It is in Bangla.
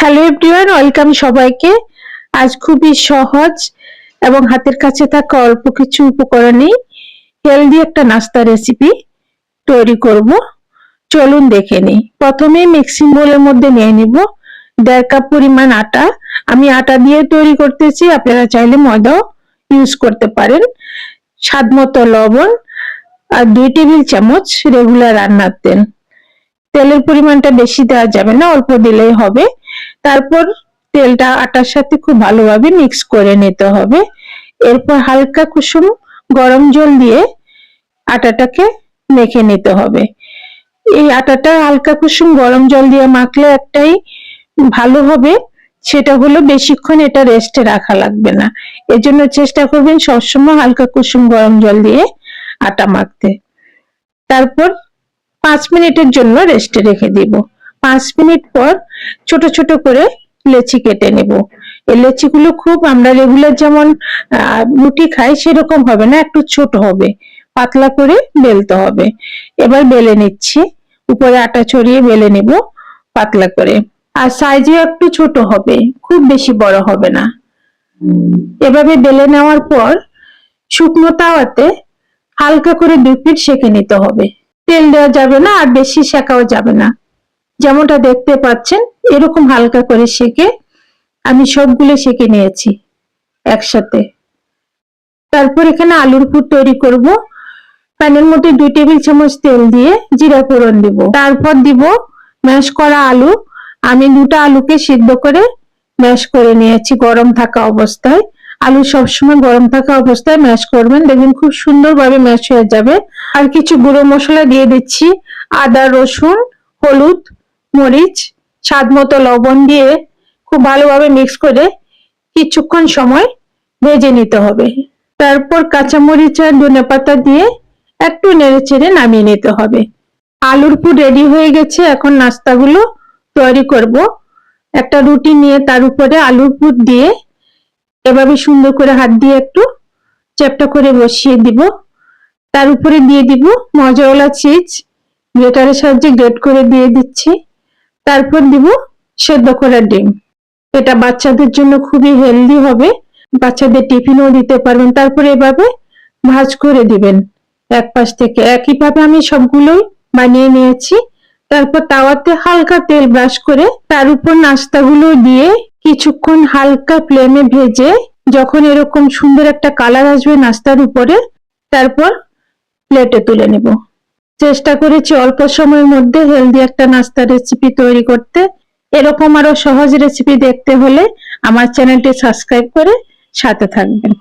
হ্যালো এভরিওয়ান, ওয়েলকাম সবাইকে। আজ খুবই সহজ এবং হাতের কাছে থাকা অল্প কিছু উপকরণেই হেলদি একটা নাস্তা রেসিপি তৈরি করব। চলুন দেখে নিই। প্রথমে মিক্সিং বোলের মধ্যে নিয়ে নিব দেড় কাপ পরিমাণ আটা। আমি আটা দিয়ে তৈরি করতেছি, আপনারা চাইলে ময়দাও ইউজ করতে পারেন। স্বাদ মতো লবণ আর দুই টেবিল চামচ রেগুলার রান্নার তেল। তেলের পরিমাণটা বেশি দেওয়া যাবে না, অল্প দিলেই হবে। তারপর তেলটা আটার সাথে খুব ভালোভাবে মিক্স করে নিতে হবে। এরপর হালকা কুসুম গরম জল দিয়ে আটাটাকে মেখে নিতে হবে। এই আটাটা হালকা কুসুম গরম জল দিয়ে মাখলে একটাই ভালো হবে, সেটা হলো বেশিক্ষণ এটা রেস্টে রাখা লাগবে না। এজন্য চেষ্টা করবেন সবসময় হালকা কুসুম গরম জল দিয়ে আটা মাখতে। তারপর পাঁচ মিনিটের জন্য রেস্টে রেখে দিব। পাঁচ মিনিট পর ছোট ছোট করে লেচি কেটে নেব। এই লেচিগুলো খুব আমরা রেগুলার যেমন রুটি খাই সেরকম হবে না, একটু ছোট হবে। পাতলা করে বেলতে হবে। এবার বেলে নিচ্ছি। উপরে আটা ছড়িয়ে বেলে নেব পাতলা করে। আর সাইজে একটু ছোট হবে, খুব বেশি বড় হবে না। এভাবে বেলে নেওয়ার পর শুকনো তাওয়াতে হালকা করে দুই পিঠ সেঁকে নিতে হবে। তেল দেওয়া যাবে না আর বেশি সেকাও যাবে না। যেমনটা দেখতে পাচ্ছেন, এরকম হালকা করে সেকে আমি সবগুলো সেকে নিয়েছি একসাথে। তারপর এখানে আলুর পুর তৈরি করব। প্যানের মধ্যে দুই টেবিল চামচ তেল দিয়ে জিরা ফোড়ন দিব। তারপর দিব ম্যাশ করা আলু। আমি দুটো আলুকে সিদ্ধ করে ম্যাশ করে নিয়েছি গরম থাকা অবস্থায়। আলু সবসময় গরম থাকা অবস্থায় ম্যাশ করবেন। দেখবেন খুব সুন্দরভাবে ম্যাশ হয়ে যাবে। আর কিছু গুঁড়ো মশলা দিয়ে দিচ্ছি। আদা, রসুন, হলুদ মরিচ, স্বাদ মতো লবণ দিয়ে খুব ভালোভাবে মিক্স করে কিছুক্ষণ সময় ভেজে নিতে হবে। তারপর কাঁচামরিচ আর ধনে পাতা দিয়ে একটু নেড়ে চেড়ে নামিয়ে নিতে হবে। আলুর পুর রেডি হয়ে গেছে, এখন নাস্তাগুলো তৈরি করব। একটা রুটি নিয়ে তার উপরে আলুর পুর দিয়ে এভাবে সুন্দর করে হাত দিয়ে একটু চ্যাপটা করে বসিয়ে দিব। তার উপরে দিয়ে দিব মজাওয়ালা চিজ গ্রেটারের সাহায্যে গ্রেট করে দিয়ে দিচ্ছি। তারপর দিব সেদ্ধ করা ডিম। এটা বাচ্চাদের জন্য খুবই হেলদি হবে। বাচ্চাদের টিফিনও দিতে পারবেন। তারপর এভাবে ভাজ করে দিবেন। এক পাশ থেকে একইভাবে আমি সবগুলোই বানিয়ে নিয়েছি। তারপর তাওয়াতে হালকা তেল ব্রাশ করে তার উপর নাস্তাগুলো দিয়ে কিছুক্ষণ হালকা ফ্লেমে ভেজে যখন এরকম সুন্দর একটা কালার আসবে নাস্তার উপরে, তারপর প্লেটে তুলে নেব। চেষ্টা করেছি অল্প সময়ের মধ্যে হেলদি একটা নাস্তা রেসিপি তৈরি করতে। এরকম আরও সহজ রেসিপি দেখতে হলে আমার চ্যানেলটি সাবস্ক্রাইব করে সাথে থাকবেন।